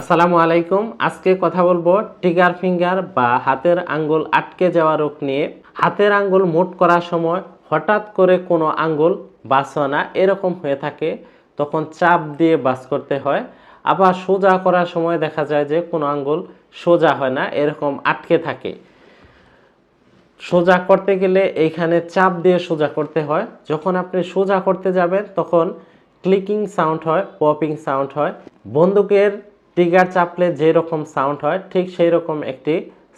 আসসালামু আলাইকুম। আজকে কথা বলব টিগার ফিঙ্গার বা হাতের আঙ্গুল আটকে যাওয়া রোগ নিয়ে। হাতের আঙ্গুল মোট করার সময় হঠাৎ করে কোনো আঙ্গুল হয় না এরকম হয়ে থাকে, তখন চাপ দিয়ে বাস করতে হয়। আবার সোজা করার সময় দেখা যায় যে কোনো আঙ্গুল সোজা হয় না, এরকম আটকে থাকে। সোজা করতে গেলে এইখানে চাপ দিয়ে সোজা করতে হয়। যখন আপনি সোজা করতে যাবেন, তখন ক্লিকিং সাউন্ড হয় পপিং সাউন্ড হয়। বন্দুকের টিগার চাপলে যে রকম সাউন্ড হয়, ঠিক সেই রকম একটি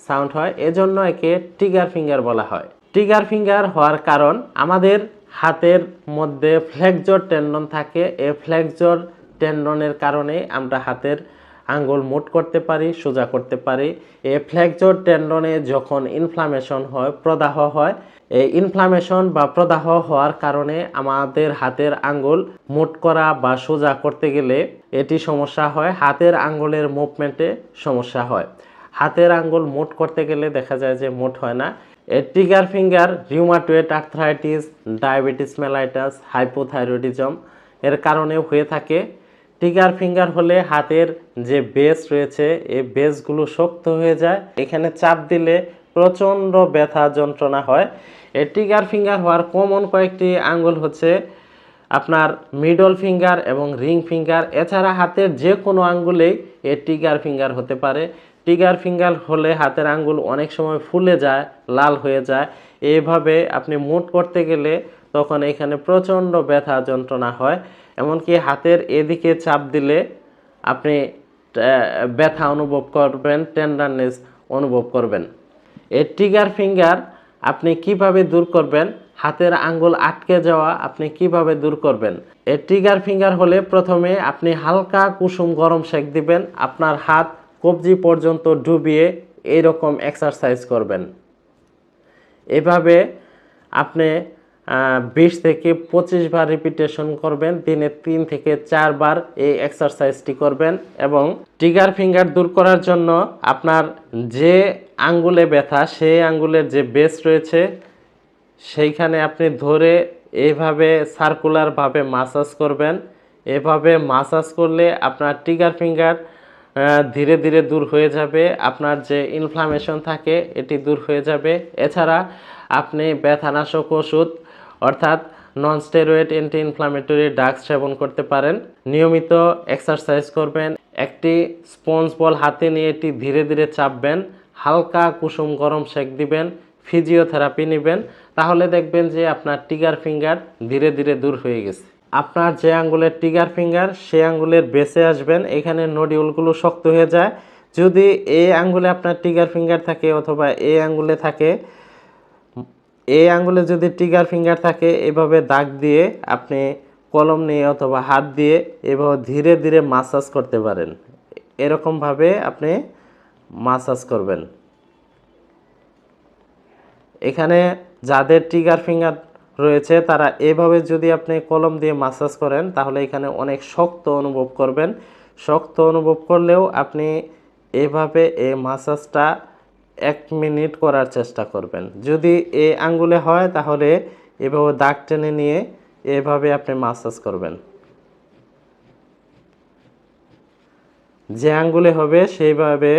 সাউন্ড হয়। এজন্য একে ট্রিগার ফিঙ্গার বলা হয়। ট্রিগার ফিঙ্গার হওয়ার কারণ, আমাদের হাতের মধ্যে ফ্লেক্সর টেন্ডন থাকে। এই ফ্লেক্সর টেন্ডনের কারণে আমরা হাতের আঙ্গুল মুট করতে পারি, সোজা করতে পারি। এ ফ্লেক্সর টেন্ডনে যখন ইনফ্লামেশন হয়, প্রদাহ হয়, এই ইনফ্লামেশন বা প্রদাহ হওয়ার কারণে আমাদের হাতের আঙ্গুল মুট করা বা সোজা করতে গেলে এটি সমস্যা হয়, হাতের আঙ্গুলের মুভমেন্টে সমস্যা হয়। হাতের আঙ্গুল মুট করতে গেলে দেখা যায় যে মুট হয় না। এর trigger finger rheumatoid arthritis diabetes mellitus hypothyroidism এর কারণে হয়ে থাকে। টিগার ফিঙ্গার হলে হাতের যে বেস রয়েছে, এই বেসগুলো শক্ত হয়ে যায়। এখানে চাপ দিলে প্রচণ্ড ব্যথা যন্ত্রণা হয়। এই টিগার ফিঙ্গার হওয়ার কমন কয়েকটি আঙ্গুল হচ্ছে আপনার মিডল ফিঙ্গার এবং রিং ফিঙ্গার এছাড়া হাতের যে কোনো আঙ্গুলেই এ টিগার ফিঙ্গার হতে পারে। টিগার ফিঙ্গার হলে হাতের আঙ্গুল অনেক সময় ফুলে যায়, লাল হয়ে যায়। এইভাবে আপনি মুট করতে গেলে তখন এখানে প্রচণ্ড ব্যথা যন্ত্রণা হয়। এমনকি হাতের এদিকে চাপ দিলে আপনি ব্যথা অনুভব করবেন টেন্ডারনেস অনুভব করবেন। এই ট্রিগার ফিঙ্গার আপনি কীভাবে দূর করবেন? হাতের আঙ্গুল আটকে যাওয়া আপনি কীভাবে দূর করবেন? এই ট্রিগার ফিঙ্গার হলে প্রথমে আপনি হালকা কুসুম গরম সেক দিবেন। আপনার হাত কবজি পর্যন্ত ডুবিয়ে এইরকম এক্সারসাইজ করবেন। এভাবে আপনি বিশ থেকে পঁচিশ বার রিপিটেশন করবেন, দিনে তিন থেকে চারবার এই এক্সারসাইজটি করবেন এবং টিগার ফিঙ্গার দূর করার জন্য আপনার যে আঙ্গুলে ব্যথা, সেই আঙ্গুলের যে বেস রয়েছে, সেইখানে আপনি ধরে এইভাবে সার্কুলারভাবে মাসাজ করবেন। এভাবে মাসাজ করলে আপনার টিগার ফিঙ্গার ধীরে ধীরে দূর হয়ে যাবে। আপনার যে ইনফ্লামেশন থাকে, এটি দূর হয়ে যাবে। এছাড়া আপনি ব্যথানাশক ওষুধ, অর্থাৎ non steroid anti inflammatory drugs সেবন করতে পারেন। নিয়মিত এক্সারসাইজ করবেন। একটি স্পঞ্জ বল হাতে নিয়ে এটি ধীরে ধীরে চাপবেন। হালকা কুসুম গরম সেক দিবেন। ফিজিওথেরাপি নেবেন। তাহলে দেখবেন যে আপনার টিগার ফিঙ্গার ধীরে ধীরে দূর হয়ে গেছে। আপনার যে আঙ্গুলের টিগার ফিঙ্গার সেই আঙ্গুলের বেসে আসবেন। এখানে নডিউলগুলো শক্ত হয়ে যায়। যদি এই আঙ্গুলে আপনার টিগার ফিঙ্গার থাকে অথবা এই আঙ্গুলে থাকে এই আঙ্গুলে যদি টিগার ফিঙ্গার থাকে, এভাবে দাগ দিয়ে আপনি কলম নিয়ে অথবা হাত দিয়ে এভাবে ধীরে ধীরে মাসাজ করতে পারেন। এরকমভাবে আপনি মাসাজ করবেন। এখানে যাদের টিগার ফিঙ্গার রয়েছে, তারা এভাবে যদি আপনি কলম দিয়ে মাসাজ করেন, তাহলে এখানে অনেক শক্ত অনুভব করবেন। শক্ত অনুভব করলেও আপনি এভাবে এই মাসাজটা এক মিনিট করার চেষ্টা করবেন। যদি এ আঙ্গুলে হয়, তাহলে এভাবে দাগ টেনে নিয়ে এভাবে আপনি মাসাজ করবেন। যে আঙ্গুলে হবে, সেইভাবে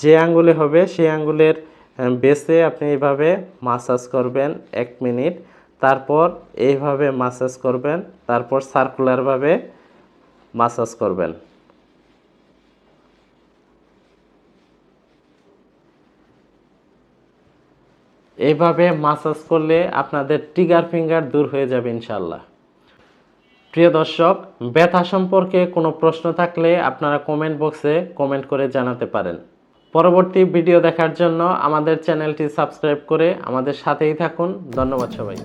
যে আঙ্গুলে হবে, সেই আঙ্গুলের বেসে আপনি এইভাবে মাসাজ করবেন এক মিনিট। তারপর এইভাবে মাসাজ করবেন, তারপর সার্কুলারভাবে মাসাজ করবেন। এইভাবে মাসাজ করলে আপনাদের টিগার ফিঙ্গার দূর হয়ে যাবে ইনশাল্লাহ প্রিয় দর্শক, ব্যথা সম্পর্কে কোনো প্রশ্ন থাকলে আপনারা কমেন্ট বক্সে কমেন্ট করে জানাতে পারেন। পরবর্তী ভিডিও দেখার জন্য আমাদের চ্যানেলটি সাবস্ক্রাইব করে আমাদের সাথেই থাকুন। ধন্যবাদ সবাই